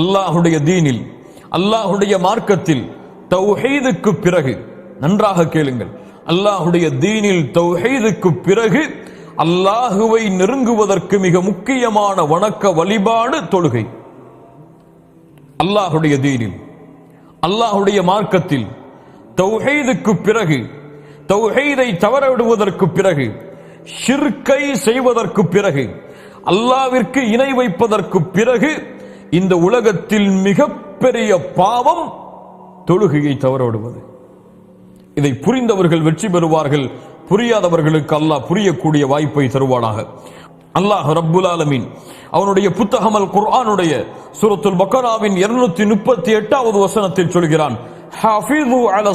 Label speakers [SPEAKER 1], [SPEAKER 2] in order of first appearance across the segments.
[SPEAKER 1] அல்லாஹுடைய தீனில் அல்லாஹுடைய மார்க்கத்தில் தௌஹீதுக்கு பிறகு நன்றாக கேளுங்கள். அல்லாஹுடைய தீனில் தௌஹீதுக்கு பிறகு அல்லாஹுவை நெருங்குவதற்கு மிக முக்கியமான வணக்க வழிபாடு தொழுகை. அல்லாஹுடைய தீனில் அல்லாஹுடைய மார்க்கத்தில் தௌஹீதுக்கு பிறகு தௌஹீதை தவற விடுவதற்கு பிறகு ஷிர்கை செய்வதற்கு பிறகு அல்லாவிற்கு இணை வைப்பதற்கு பிறகு இந்த உலகத்தில் மிகப்பெரிய பாவம் தொழுகையை தவற விடுவது இதை புரிந்தவர்கள் வெற்றி பெறுவார்கள். புரியாதவர்களுக்கு அல்லாஹ் புரியக்கூடிய வாய்ப்பை தருவானாக. அல்லாஹ் ரப்புல் ஆலமீன். அவனுடைய புத்தகம் அல் குர்ஆனுடைய சூரத்துல் பக்கராவின் 238 முப்பத்தி எட்டாவது வசனத்தில் சொல்கிறான் ஹாஃபிது அல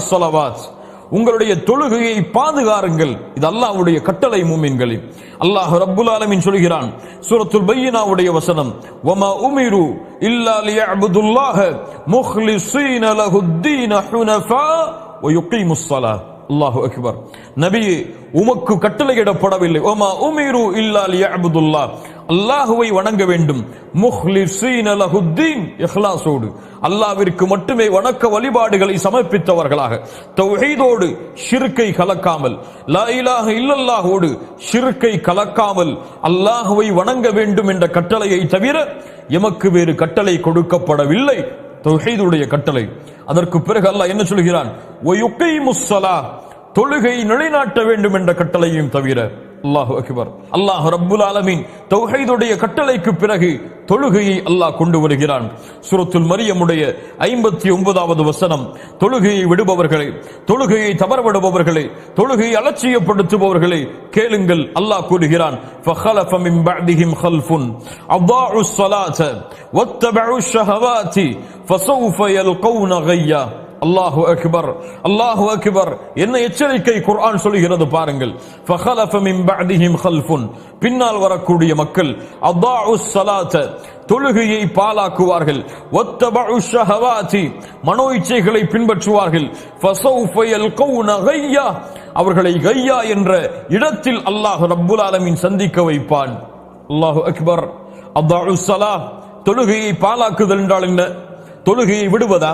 [SPEAKER 1] உங்களுடைய தொழுகையை பாதுகாருங்கள். இது அல்லாஹ்வுடைய கட்டளை மூமின்களின் அல்லாஹ் ரப்புல் ஆலமீன் சொல்கிறான் சூரத்துல் பையினாவுடைய வசனம் வமா உமிரு இல்லா லியஅபுதுல்லாஹ முஹ்லிஸீன லஹுத்தீன ஹுனஃபா வயுகீமுஸ் ஸலாத் அல்லாஹு அக்பர் நபியே உமக்கு கட்டளையிடப்படவில்லை. ஓமா உமிரு இல்லால் லியஅபுதுல்லாஹ். அல்லாஹுவை வணங்க வேண்டும். முஹ்லிஸீன லஹுத்தீன். இஹ்லாஸோடு. அல்லாஹ்விற்கு மட்டுமே வணக்க வழிபாடுகளை சமர்ப்பித்தவர்களாக. தௌஹீதோடு. ஷிர்கை கலக்காமல். லா இலாஹ இல்லல்லாஹோடு. ஷிர்கை கலக்காமல். அல்லாஹுவை வணங்க வேண்டும் என்ற கட்டளையை தவிர எமக்கு வேறு கட்டளை கொடுக்கப்படவில்லை. தௌஹீதுடைய கட்டளை. அதற்கு பிறகு அல்லாஹ் என்ன சொல்கிறான்? ஒயுக்கைமுஸ் ஸலா தொழுகை நிலைநாட்ட வேண்டும் என்ற கட்டளையும் தவிர அல்லாஹு அக்பர் அல்லாஹ் ரப்புல் ஆலமின் தௌஹைதுடைய கட்டளைக்கு பிறகு தொழுகையை அல்லாஹ் கொண்டு வருகிறான். சுரத்துல் மரியமுடைய ஐம்பத்தி ஒன்பதாவது வசனம் தொழுகையை விடுபவர்களை தொழுகையை தவறவிடுபவர்களை தொழுகையை அலட்சியப்படுத்துபவர்களை கேளுங்கள் அல்லாஹ் கூறுகிறான். அவ்வாறு அல்லாஹு அக்பர் அல்லாஹு அக்பர். என்ன எச்சரிக்கை குர்ஆன் சொல்கிறது பாருங்கள். ஃபஹலஃப மின் பஅதிஹிம் ஹல்ஃபுன் பின்னால் வரக்கூடிய மக்கள் அதாஉ ஸலாத தொழுகையை பாலாக்குவார்கள் ஒத்தபஉ ஷஹவாதி மனோ இச்சைகளை பின்பற்றுவார்கள். ஃபஸௌஃப யல்கௌன கையா அவர்களை கையா என்ற இடத்தில் அல்லாஹ் ரப்புல் ஆலமீன் சந்திக்க வைப்பான். அல்லாஹு அக்பர் அதாஉ ஸலா தொழுகையை பாலாக்குதல் என்றால் என்ன? தொழுகையை விடுவதா?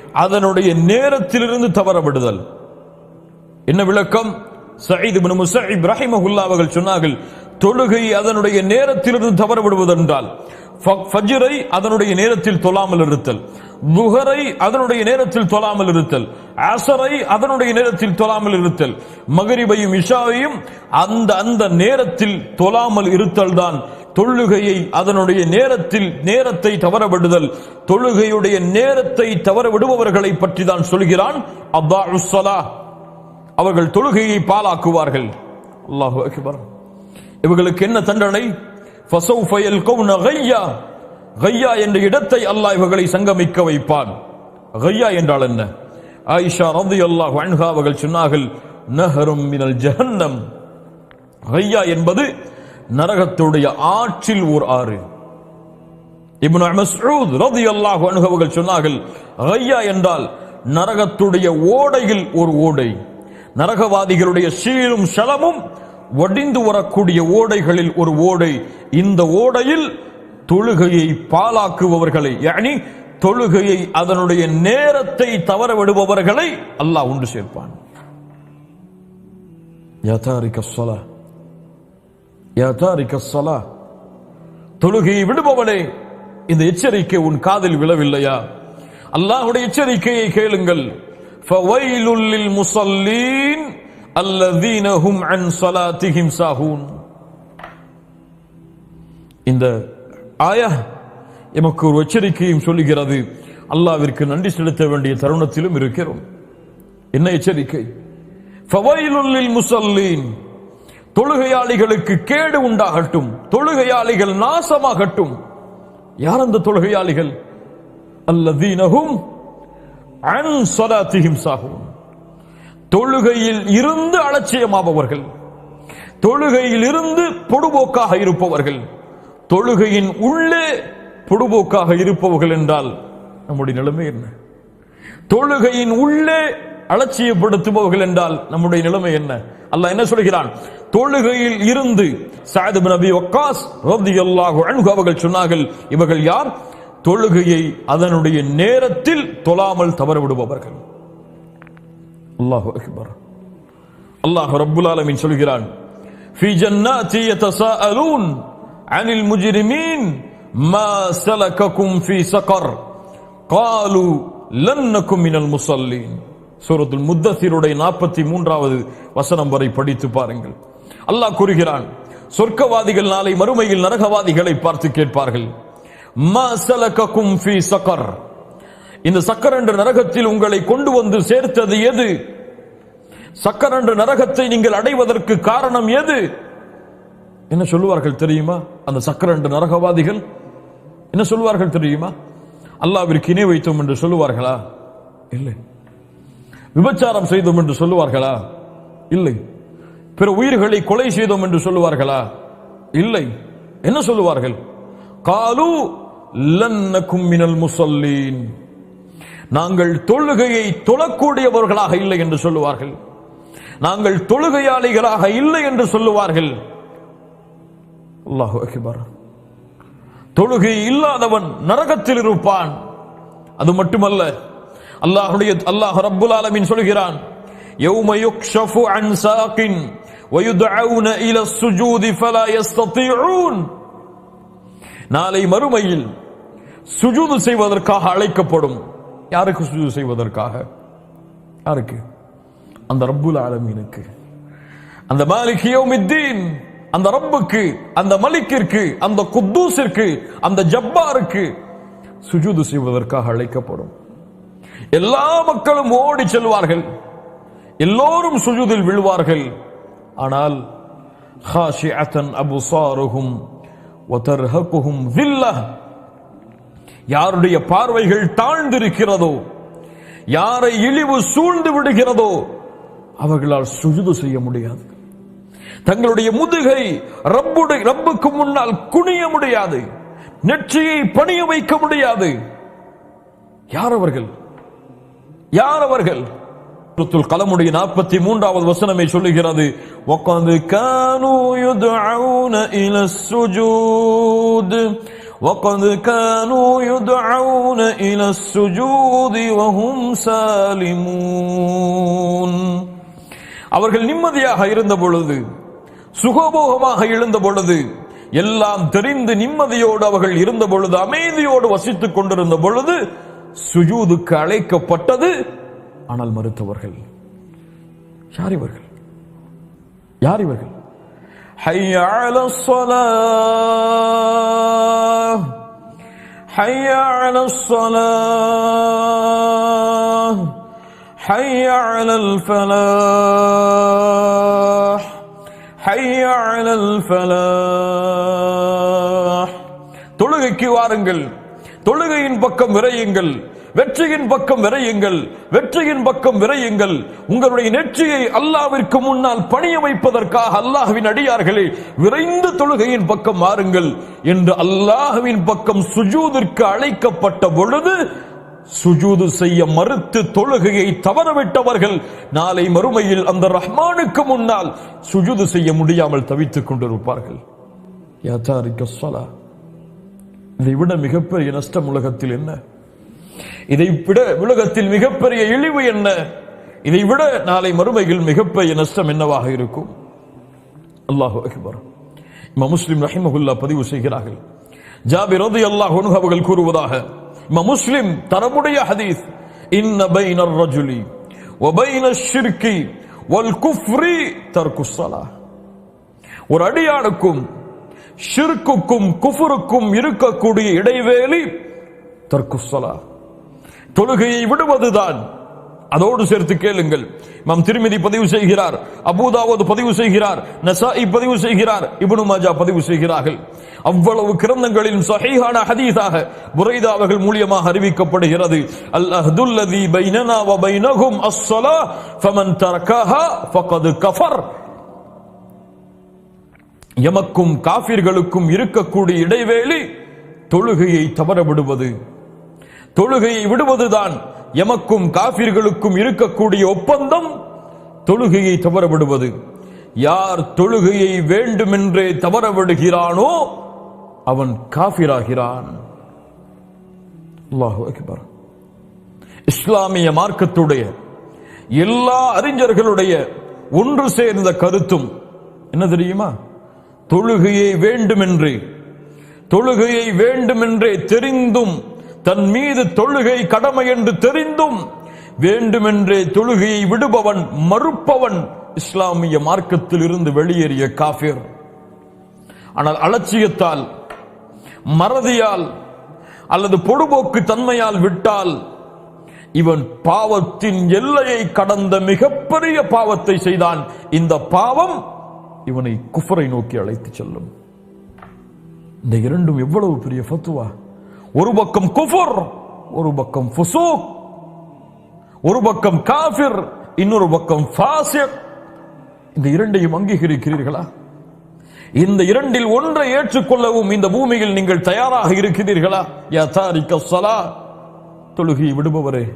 [SPEAKER 1] அதனுடைய நேரத்திலிருந்து தவற விடுதல் என்ன விளக்கம்? சயீத் இப்னு முஸஇப் அவர்கள் சொன்னார்கள் தொழுகை அதனுடைய நேரத்திலிருந்து தவற விடுவதென்றால் ஃப- ஃபஜ்ரை அதனுடைய நேரத்தில் தொழாமல் இருத்தல் துஹரை அதனுடைய நேரத்தில் தொழாமல் இருத்தல் அசரை அதனுடைய நேரத்தில் தொழாமல் இருத்தல் மகரிபையும் இஷாவையும் அந்த அந்த நேரத்தில் தொழாமல் இருத்தல் தான் தொழுகையை அதனுடைய நேரத்தில் நேரத்தை தவற விடுதல் தொழுகையுடைய நேரத்தை தவறவிடுபவர்களை பற்றி தான் சொல்கிறான். அல்லாஹ் ஸலாஹ் அவர்கள் தொழுகையை பாலாக்குவார்கள் அல்லாஹு அக்பர். இவர்களுக்கு என்ன தண்டனை? ஃபஸௌஃப யல்கௌன கையா. கையா என்ற இடத்தை அல்லாஹ் இவர்களை சங்கமிக்க வைப்பான். கையா என்றால் என்ன? ஆயிஷா ரலியல்லாஹு அன்ஹா அவர்கள் சொன்னார்கள் நஹரும் மினல் ஜஹன்னம். கையா என்பது நரகத்துடைய ஆற்றில் ஓர் ஆறு. இப்னு மஸ்ஊத் ரலியல்லாஹு அன்ஹு அவர்கள் சொன்னார்கள் கையா என்றால் நரகத்துடைய ஓடையில் ஒரு ஓடை. நரகவாதிகளுடைய சீரும் செலமும் ஒடிந்து வரக்கூடிய ஓடைகளில் ஒரு ஓடை. இந்த ஓடையில் தொழுகையை பாலாக்குபவர்களை யானி தொழுகையை அதனுடைய நேரத்தை தவற விடுபவர்களை அல்லாஹ் உண்டு சேர்ப்பான். யதாரிக்க சொலா ஸலா தொழுகையை விடுபவனே இந்த எச்சரிக்கை உன் காதில் விழவில்லையா? அல்லாஹ்வுடைய எச்சரிக்கையை கேளுங்கள். முசல்லீன் லில் அன் ஸலாத்திஹிம் சாஹூன். இந்த ஆயா எமக்கு ஒரு எச்சரிக்கையும் சொல்லுகிறது. அல்லாவிற்கு நன்றி செலுத்த வேண்டிய தருணத்திலும் இருக்கிறோம். என்ன எச்சரிக்கை? ஃபவைலுல் முசல்லீன் தொழுகையாளிகளுக்கு கேடு உண்டாகட்டும். தொழுகையாளிகள் நாசமாகட்டும். யார் அந்த தொழுகையாளிகள்? அல்லதீனகும் அன் ஸலாத்திஹிம் தொழுகையில் இருந்து அலட்சியமாபவர்கள். தொழுகையில் இருந்து பொடுபோக்காக இருப்பவர்கள். தொழுகையின் உள்ளே பொடுபோக்காக இருப்பவர்கள் என்றால் நம்முடைய நிலைமை என்ன? தொழுகையின் உள்ளே அலட்சியப்படுத்துபவர்கள் என்றால் நம்முடைய நிலைமை என்ன? அல்லாஹ் என்ன சொல்கிறான்? தொழுகையில் இருந்து சாயது நபி வக்காஸ் ரலியல்லாஹு அன்ஹு அவர்கள் சொன்னார்கள் இவர்கள் யார் தொழுகையை அதனுடைய நேரத்தில் தொழாமல் தவற விடுபவர்கள் அல்லாஹு அக்பர் அல்லாஹ் ரப்புல் ஆலமீன் சொல்கிறான் في جنات يتساءلون عن المجرمين ما سلككم في سقر قالوا لن نكن من المصلين சூரத்துல் முத்தசீருடைய நாற்பத்தி மூன்றாவது வசனம் வரை படித்து பாருங்கள். அல்லாஹ் கூறுகிறான் சொர்க்கவாதிகள் நாளை மறுமையில் நரகவாதிகளை பார்த்து கேட்பார்கள். சக்கர். இந்த சக்கர் என்ற நரகத்தில் உங்களை கொண்டு வந்து சேர்த்தது எது? சக்கர் என்ற நரகத்தை நீங்கள் அடைவதற்கு காரணம் எது? என்ன சொல்லுவார்கள் தெரியுமா? அந்த சக்கர் என்ற நரகவாதிகள் என்ன சொல்லுவார்கள் தெரியுமா? அல்லாவிற்கு இணை வைத்தோம் என்று சொல்லுவார்களா? இல்லை. விபச்சாரம் செய்தோம் என்று சொல்லுவார்களா? இல்லை. பிற உயிர்களை கொலை செய்தோம் என்று சொல்லுவார்களா? இல்லை. என்ன சொல்லுவார்கள்? காலு லன்னக்கும் மினல் முசல்லீன். நாங்கள் தொழுகையை தொழக்கூடியவர்களாக இல்லை என்று சொல்லுவார்கள். நாங்கள் தொழுகையாளிகளாக இல்லை என்று சொல்லுவார்கள். அல்லாஹு தொழுகை இல்லாதவன் நரகத்தில் இருப்பான். அது மட்டுமல்ல அல்லாஹுடைய அல்லாஹ் ரப்புல் ஆலமின் சொல்கிறான் யௌம யுக்ஷஃபு அன் சாகின் வயுதுஅவுன இல சுஜூதி ஃபலா யஸ்ததிஊன். நாளை மறுமையில் சுஜூது செய்வதற்காக அழைக்கப்படும். யாருக்கு சுஜூது செய்வதற்காக? யாருக்கு? அந்த ரப்புல் ஆலமீனுக்கு. அந்த மாலிக் யோமித்தீன் அந்த ரப்புக்கு அந்த மலிக்கிற்கு அந்த குத்தூசிற்கு அந்த ஜப்பாருக்கு சுஜூது செய்வதற்காக அழைக்கப்படும். எல்லா மக்களும் ஓடி செல்வார்கள். எல்லோரும் சுஜூதில் விழுவார்கள். ஆனால் ஹாஷிஅத்தன் அபுசாருஹும் வதர்ஹகுஹும் வில்ல யாருடைய பார்வைகள் தாழ்ந்திருக்கிறதோ யாரை இழிவு சூழ்ந்து விடுகிறதோ அவர்களால் சுஜுது செய்ய முடியாது. தங்களுடைய முதுகை ரப்புடைய ரப்புக்கு முன்னால் குனிய முடியாது. நெற்றியை பணிய வைக்க முடியாது. யார் அவர்கள்? யார் அவர்கள் சூரத்துல் கலமுடைய நாற்பத்தி மூன்றாவது வசனமே சொல்லுகிறது وَقَدْ كَانُوا يُدْعَوْنَ إِلَى السُّجُودِ وَقَدْ كَانُوا يُدْعَوْنَ إِلَى السُّجُودِ وَهُمْ سَالِمُونَ அவர்கள் நிம்மதியாக இருந்த பொழுது சுகபோகமாக எழுந்த பொழுது எல்லாம் தெரிந்து நிம்மதியோடு அவர்கள் இருந்த பொழுது அமைதியோடு வசித்துக் கொண்டிருந்த பொழுது சுஜூதுக்கு அழைக்கப்பட்டது ஆனால் மறுத்தவர்கள் யார் இவர்கள் யார் இவர்கள் حي على الصلاة حي على الصلاة حي على الفلاح حي على الفلاح தொழுகைக்கு வாருங்கள் தொழுகையின் பக்கம் விரையுங்கள் வெற்றியின் பக்கம் விரையுங்கள் வெற்றியின் பக்கம் விரையுங்கள். உங்களுடைய நெற்றியை அல்லாவிற்கு முன்னால் பணிய வைப்பதற்காக அல்லாஹுவின் அடியார்களே விரைந்து தொழுகையின் பக்கம் மாறுங்கள் என்று அல்லாஹுவின் பக்கம் சுஜூதிற்கு அழைக்கப்பட்ட பொழுது சுஜூது செய்ய மறுத்து தொழுகையை தவறவிட்டவர்கள் நாளை மறுமையில் அந்த ரஹ்மானுக்கு முன்னால் சுஜூது செய்ய முடியாமல் தவித்துக் கொண்டிருப்பார்கள். யாத்தாரிக்க சொலா இதை விட மிகப்பெரிய நஷ்டம் உலகத்தில் என்ன? இதை விட உலகத்தில் மிகப்பெரிய இழிவு என்ன? இதை விட நாளை மறுமையில் மிகப்பெரிய நஷ்டம் என்னவாக இருக்கும்? அல்லாஹு அக்பர். இம்மா முஸ்லிம் ரஹிமகுல்லா பதிவு செய்கிறார்கள். ஜாபிரோது ரதி அல்லாஹ் அவர்கள் கூறுவதாக இம்மா முஸ்லிம் தரமுடைய ஹதீஸ் இன்ன பைன ரஜுலி ஒபைன ஷிர்கி வல் குஃப்ரி தர்குஸ்ஸலா ஒரு அடியானுக்கும் ஷிர்க்குக்கும் குஃபுருக்கும் இருக்கக்கூடிய இடைவேளி தர்க்குசலா தொழுகையை விடுவதுதான். அதோடு சேர்த்து கேளுங்கள். இமாம் திருமதி பதிவு செய்கிறார் அபூதாவது பதிவு செய்கிறார் நசாஇ பதிவு செய்கிறார் இப்னு மாஜா பதிவு செய்கிறார்கள். அவ்வளவு கிரந்தங்களில் சஹீஹான ஹதீஸாக புரைதா அவர்கள் மூலியமாக அறிவிக்கப்படுகிறது. அல் பைனனா வ பைனஹும் அஸ்ஸலா ஃபமன் தரக்கஹா ஃபகத் கஃபர். எமக்கும் காபிர்களுக்கும் இருக்கக்கூடிய இடைவேளி தொழுகையை தவற விடுவது தொழுகையை விடுவதுதான் எமக்கும் காபிர்களுக்கும் இருக்கக்கூடிய ஒப்பந்தம். தொழுகையை தவற விடுவது யார் தொழுகையை வேண்டுமென்றே தவற விடுகிறானோ அவன் காபிராகிறான் இஸ்லாமிய மார்க்கத்துடைய எல்லா அறிஞர்களுடைய ஒன்று சேர்ந்த கருத்தும் என்ன தெரியுமா? தொழுகையை வேண்டுமென்றே தொழுகையை வேண்டுமென்றே தெரிந்தும் தன் மீது தொழுகை கடமை என்று தெரிந்தும் வேண்டுமென்றே தொழுகையை விடுபவன் மறுப்பவன் இஸ்லாமிய மார்க்கத்தில் இருந்து வெளியேறிய காஃபிர். ஆனால் அலட்சியத்தால் மறதியால் அல்லது பொடுபோக்கு தன்மையால் விட்டால் இவன் பாவத்தின் எல்லையை கடந்த மிகப்பெரிய பாவத்தை செய்தான். இந்த பாவம் இவனை குஃபரை நோக்கி அழைத்து செல்லும். இந்த இரண்டும் எவ்வளவு பெரிய ஃபத்துவா? ஒரு பக்கம் குஃபர் ஒரு பக்கம் ஃபுசூக் ஒரு பக்கம் காஃபிர் இன்னொரு பக்கம் ஃபாசிர் இந்த இரண்டையும் அங்கீகரிக்கிறீர்களா? இந்த இரண்டில் ஒன்றை ஏற்றுக்கொள்ளவும் இந்த பூமியில் நீங்கள் தயாராக இருக்கிறீர்களா? யதாரிக்க சலா. தொழுகை விடுபவரே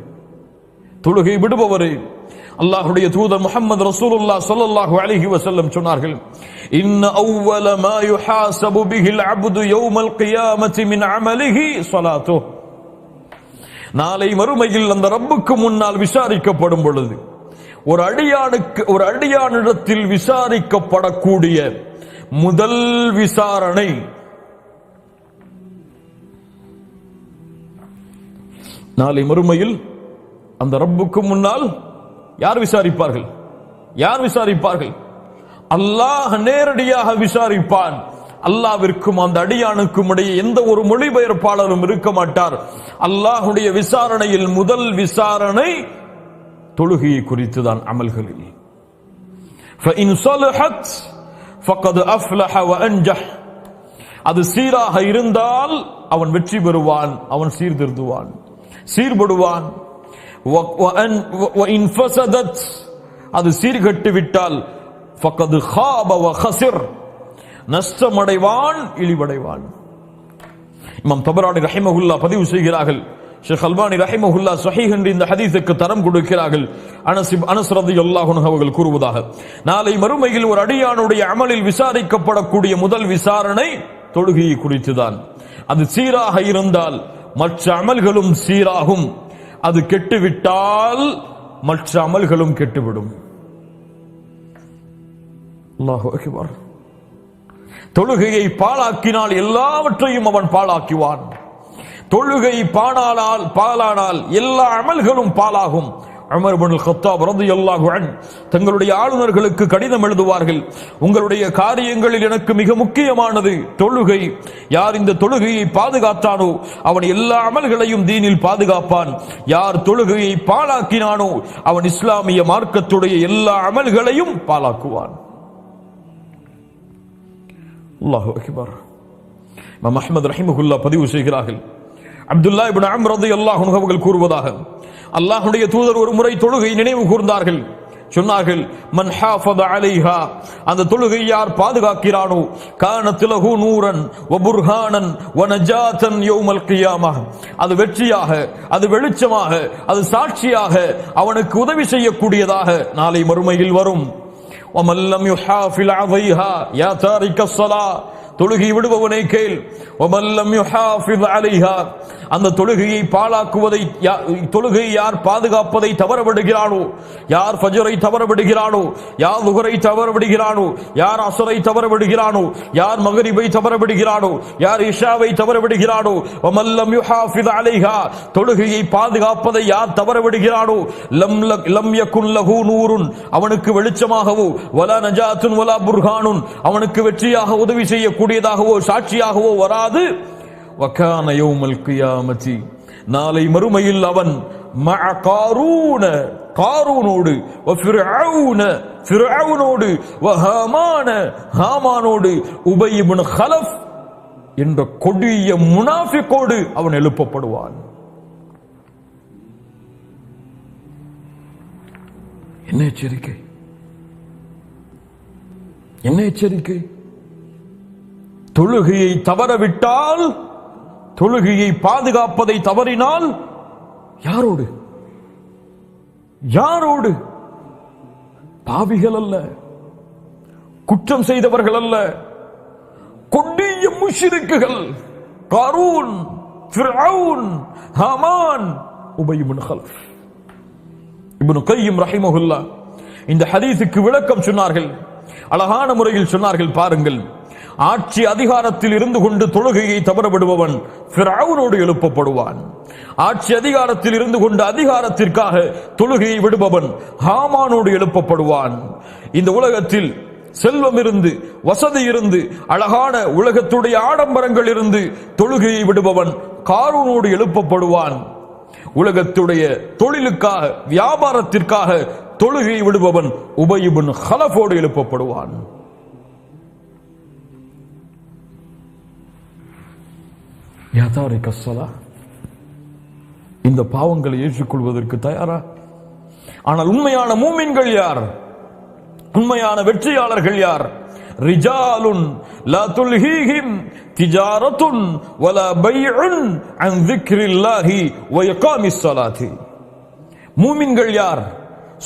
[SPEAKER 1] தொழுகை விடுபவரே அல்லாஹுடைய தூதர் முகமது ரசூலுல்லா சொல்லல்லாஹு அலிஹி வசல்லம் சொன்னார்கள் இன்ன அவ்வல மா யுஹாசபு பிஹில் அப்து யௌமல் கியாமத்தி மின் அமலிஹி நாளை மறுமையில் அந்த ரப்புக்கு முன்னால் விசாரிக்கப்படும் பொழுது ஒரு அடியானுக்கு ஒரு அடியானிடத்தில் விசாரிக்கப்படக்கூடிய முதல் விசாரணை நாளை மறுமையில் அந்த ரப்புக்கு முன்னால் யார் விசாரிப்பார்கள்? யார் விசாரிப்பார்கள்? அல்லாஹ் நேரடியாக விசாரிப்பான். அல்லாவிற்கும் அந்த அடியானுக்கும் இடையே எந்த ஒரு மொழிபெயர்ப்பாளரும் இருக்க மாட்டார். அல்லாஹுடைய விசாரணையில் முதல் விசாரணை தொழுகையை குறித்துதான் அமல்களில். அது சீராக இருந்தால் அவன் வெற்றி பெறுவான் அவன் சீர்திருத்துவான் சீர்படுவான். அது சீர்கட்டு விட்டால் ஃபக்கது ஹாப வ நஷ்டமடைவான் இழிவடைவான். இமாம் தபராடி ரஹிமஹுல்லா பதிவு செய்கிறார்கள். ஷேக் அல்பானி ரஹிமஹுல்லா சஹீஹ் என்று இந்த ஹதீஸுக்கு தரம் கொடுக்கிறார்கள். அனசிப் அனஸ்ரதி அல்லாஹுன் அவர்கள் கூறுவதாக. நாளை மறுமையில் ஒரு அடியானுடைய அமலில் விசாரிக்கப்படக்கூடிய முதல் விசாரணை தொழுகையை குறித்துதான். அது சீராக இருந்தால் மற்ற அமல்களும் சீராகும். அது கெட்டுவிட்டால் மற்ற அமல்களும் கெட்டுவிடும். தொழுகையை பாழாக்கினால் எல்லாவற்றையும் அவன் பாழாக்குவான். தொழுகை பாழானால் பாலானால் எல்லா அமல்களும் பாழாகும். உமர் இப்னுல் கத்தாப் ரலியல்லாஹு தங்களுடைய ஆளுநர்களுக்கு கடிதம் எழுதுவார்கள். உங்களுடைய காரியங்களில் எனக்கு மிக முக்கியமானது தொழுகை. யார் இந்த தொழுகையை பாதுகாத்தானோ அவன் எல்லா அமல்களையும் தீனில் பாதுகாப்பான். யார் தொழுகையை பாழாக்கினானோ அவன் இஸ்லாமிய மார்க்கத்துடைய எல்லா அமல்களையும் பாழாக்குவான். அல்லாஹு அக்பர். இமாம் பதிவு செய்கிறார்கள். அப்துல்லா இபின் அம்ரது ரலியல்லாஹு அவர்கள் கூறுவதாக அல்லாஹுடைய தூதர் ஒரு முறை தொழுகை நினைவு கூர்ந்தார்கள். சொன்னார்கள் அந்த தொழுகை யார் பாதுகாக்கிறானோ? காணத்திலகு நூரன் வபுர்ஹானன் வனஜாத்தன் யோமல் கியாமா. அது வெற்றியாக அது வெளிச்சமாக அது சாட்சியாக அவனுக்கு உதவி செய்யக்கூடியதாக நாளை மறுமையில் வரும். ஒமல்லம் யுஹாஃபில் அவைஹா யா தாரிக்க தொழுகி விடுபவனை கேள். ஒமல்லம் யுஹாஃபில் அலைஹா. அந்த தொழுகையை பாழாக்குவதை தொழுகை யார் பாதுகாப்பதை தவறவிடுகிறானோ? யார் ஃபஜரை தவறவிடுகிறானோ? யார் நுகரை தவறவிடுகிறானோ? யார் அசரை தவறவிடுகிறானோ? யார் மகரிபை தவறவிடுகிறானோ? யார் இஷாவை தவறவிடுகிறானோ? வமல்லம் யுஹாஃபித் அலைஹா. தொழுகையை பாதுகாப்பதை யார் தவறவிடுகிறானோ? லம் லம் யகுன் லகு நூருன். அவனுக்கு வெளிச்சமாகவோ வலா நஜாத்துன் வலா புர்ஹானுன். அவனுக்கு வெற்றியாக உதவி செய்யக்கூடியதாகவோ சாட்சியாகவோ வராது. வக்கான யௌமல் கியாமத்தி நாளை மறுமையில் அவன் மஅ காரூன காரூனோடு வ ஃபிர்அவுன ஃபிர்அவுனோடு வ ஹாமான ஹாமானோடு உபை இப்னு ஹலஃப் என்ற கொடிய முனாஃபிக்கோடு அவன் எழுப்பப்படுவான். என்ன எச்சரிக்கை? என்ன எச்சரிக்கை? தொழுகையை தவறவிட்டால் தொழுகையை பாதுகாப்பதை தவறினால் யாரோடு? யாரோடு? பாவிகள் அல்ல. குற்றம் செய்தவர்கள் அல்ல. கொடிய முஷிருக்குகள். காரூன் ஃபிர்அவுன் ஹமான் உபய் இப்னு இப்னு கையும் ரஹிமஹுல்லா இந்த ஹதீஸுக்கு விளக்கம் சொன்னார்கள். அழகான முறையில் சொன்னார்கள் பாருங்கள். ஆட்சி அதிகாரத்தில் இருந்து கொண்டு தொழுகையை தவறவிடுபவன் பிராவுனோடு எழுப்பப்படுவான். ஆட்சி அதிகாரத்தில் இருந்து கொண்டு அதிகாரத்திற்காக தொழுகையை விடுபவன் ஹாமானோடு எழுப்பப்படுவான். இந்த உலகத்தில் செல்வம் இருந்து வசதி இருந்து அழகான உலகத்துடைய ஆடம்பரங்கள் இருந்து தொழுகையை விடுபவன் காரூனோடு எழுப்பப்படுவான். உலகத்துடைய தொழிலுக்காக வியாபாரத்திற்காக தொழுகையை விடுபவன் உபயுபன் ஹலஃபோடு எழுப்பப்படுவான். யதாரிக கசலா இந்த பாவங்களை ஏற்றுக்கொள்வதற்கு தயாரா? ஆனால் உண்மையான மூமின்கள் யார்? உண்மையான வெற்றியாளர்கள் யார்? ரிஜாலுன் லா துல்ஹீஹிம் திஜாரத்துன் வலா பைஉன் அன் ذிக்ரில்லாஹி வ இகாமிஸ் மூமின்கள் யார்?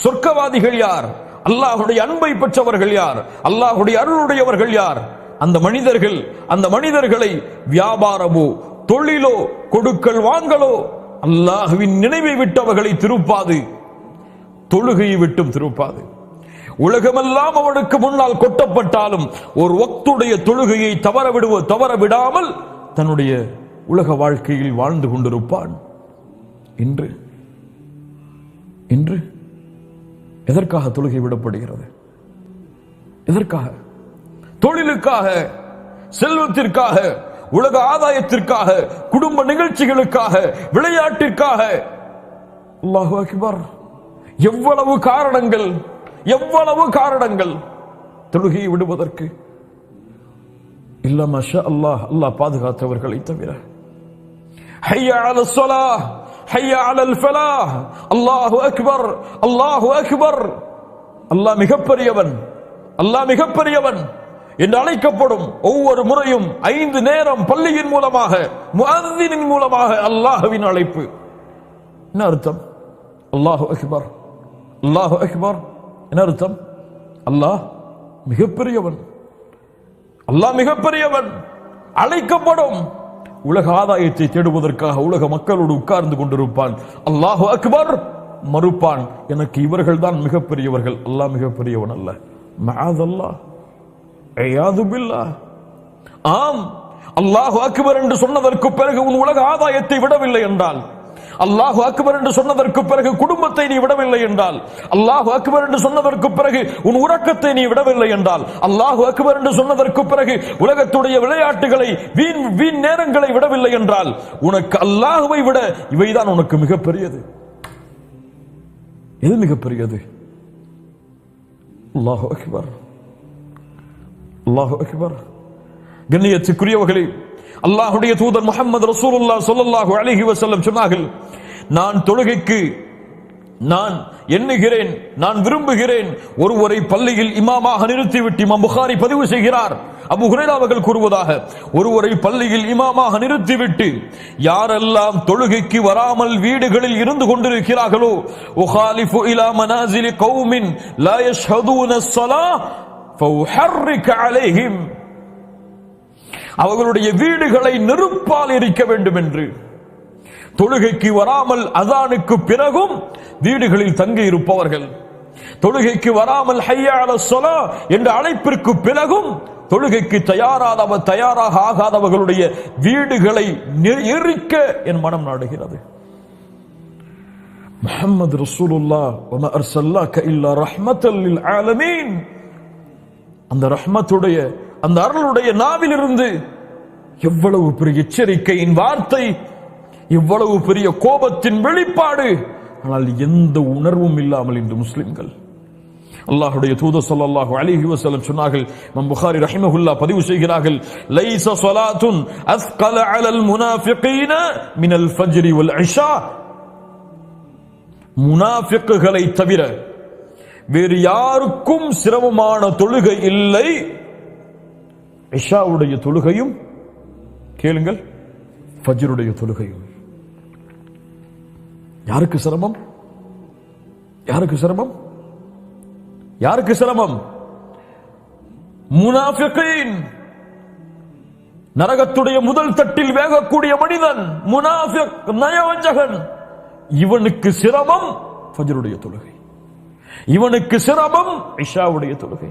[SPEAKER 1] சொர்க்கவாதிகள் யார்? அல்லாஹுடைய அன்பை பெற்றவர்கள் யார்? அல்லாஹுடைய அருளுடையவர்கள் யார்? அந்த மனிதர்கள் அந்த மனிதர்களை வியாபாரமோ தொழிலோ கொடுக்கல் வாங்கலோ அல்லாஹுவின் நினைவை விட்டவர்களை திருப்பாது. தொழுகையை விட்டும் திருப்பாது. உலகமெல்லாம் அவனுக்கு முன்னால் கொட்டப்பட்டாலும் ஒரு ஒத்துடைய தொழுகையை தவற விடுவ தவற விடாமல் தன்னுடைய உலக வாழ்க்கையில் வாழ்ந்து கொண்டிருப்பான். இன்று இன்று எதற்காக தொழுகை விடப்படுகிறது? எதற்காக? தொழிலுக்காக செல்வத்திற்காக உலக ஆதாயத்திற்காக குடும்ப நிகழ்ச்சிகளுக்காக விளையாட்டிற்காக. அல்லாஹு அக்பர். எவ்வளவு காரணங்கள் எவ்வளவு காரணங்கள் தொழுகை விடுவதற்கு. இல்ல அல்லாஹ் அல்லாஹ் பாதுகாத்தவர்களை தவிர. ஹையா அல ஹையா அலல் ஃபலாஹ் அல்லாஹு அக்பர் அல்லாஹு அக்பர். அல்லாஹ் மிகப்பெரியவன் அல்லாஹ் மிகப்பெரியவன். என்று அழைக்கப்படும் ஒவ்வொரு முறையும் ஐந்து நேரம் பள்ளியின் மூலமாக முஅத்தினின் மூலமாக அல்லாஹ்வின் அழைப்பு. என்ன அர்த்தம்? அல்லாஹு அக்பர். அல்லாஹு அக்பர். என்ன அர்த்தம்? அல்லாஹ் மிகப்பெரியவன். அல்லாஹ் மிகப்பெரியவன். அழைக்கப்படும். உலக ஆதாயத்தை தேடுவதற்காக உலக மக்களோடு உட்கார்ந்து கொண்டிருப்பான். அல்லாஹு அக்பர். மறுப்பான். எனக்கு இவர்கள் தான் மிகப்பெரியவர்கள். அல்லாஹ் மிகப்பெரியவன் அல்ல. மஆதல்லாஹ் ஆம் அல்லாஹு அக்பர் என்று சொன்னதற்கு பிறகு உன் உலக ஆதாயத்தை விடவில்லை என்றால் அல்லாஹு அக்பர் என்று சொன்னதற்கு பிறகு குடும்பத்தை நீ விடவில்லை என்றால் அல்லாஹு அக்பர் என்று சொன்னதற்கு பிறகு உன் உறக்கத்தை நீ விடவில்லை என்றால் அல்லாஹு அக்பர் என்று சொன்னதற்கு பிறகு உலகத்துடைய விளையாட்டுகளை வீண் வீண் நேரங்களை விடவில்லை என்றால் உனக்கு அல்லாஹுவை விட இவைதான் உனக்கு மிகப்பெரியது. எது மிகப்பெரியது? அல்லாஹு அக்பர். அல்லாஹு அக்பர் கண்ணியத்துக்குரியவர்களே அல்லாஹுடைய தூதர் முகமது ரசூலுல்லா சொல்லல்லாஹு அழகி வசல்லம் சொன்னார்கள் நான் தொழுகைக்கு நான் எண்ணுகிறேன் நான் விரும்புகிறேன் ஒருவரை பள்ளியில் இமாமாக நிறுத்திவிட்டு இமாம் புகாரி பதிவு செய்கிறார். அபு அவர்கள் கூறுவதாக ஒருவரை பள்ளியில் இமாமாக நிறுத்திவிட்டு யாரெல்லாம் தொழுகைக்கு வராமல் வீடுகளில் இருந்து கொண்டிருக்கிறார்களோ உகாலிஃபு இலா மனாசிலி கௌமின் லா யஷ்ஹதூன ஸலாஹ் அலைஹிம் அவர்களுடைய வீடுகளை நெருப்பால் எரிக்க வேண்டும் என்று தொழுகைக்கு வராமல் அதானுக்கு பிறகும் வீடுகளில் தங்கி இருப்பவர்கள் தொழுகைக்கு வராமல் ஹையா சொலா என்ற அழைப்பிற்கு பிறகும் தொழுகைக்கு தயாராதவ தயாராக ஆகாதவர்களுடைய வீடுகளை எரிக்க என் மனம் நாடுகிறது. முகமது ரசூலுல்லா வமா அர்சல்லாக இல்லா ரஹ்மத்தல் ஆலமீன். அந்த ரஹ்மத்துடைய அந்த அருளுடைய நாவிலிருந்து எவ்வளவு பெரிய எச்சரிக்கையின் வார்த்தை எவ்வளவு பெரிய கோபத்தின் வெளிப்பாடு ஆனால் எந்த உணர்வும் இல்லாமல் இன்று முஸ்லிம்கள். அல்லாஹுடைய தூத சொல்லாஹு அலிஹி வசலம் சொன்னார்கள் நம் புகாரி ரஹிமஹுல்லா பதிவு செய்கிறார்கள் லைச சொலாத்துன் அஸ்கல அலல் முனாஃபிகீன மினல் ஃபஜ்ரி வல் இஷா. முனாஃபிக்குகளை தவிர வேறு யாருக்கும் சிரமமான தொழுகை இல்லை. இஷாவுடைய தொழுகையும் கேளுங்கள் ஃபஜ்ருடைய தொழுகையும். யாருக்கு சிரமம்? யாருக்கு சிரமம்? யாருக்கு சிரமம்? முனாஃபிகின். நரகத்துடைய முதல் தட்டில் வேகக்கூடிய மனிதன் முனாஃபிக் நயவஞ்சகன். இவனுக்கு சிரமம் ஃபஜ்ருடைய தொழுகை. இவனுக்கு சிரமம் இஷாவுடைய தொழுகை.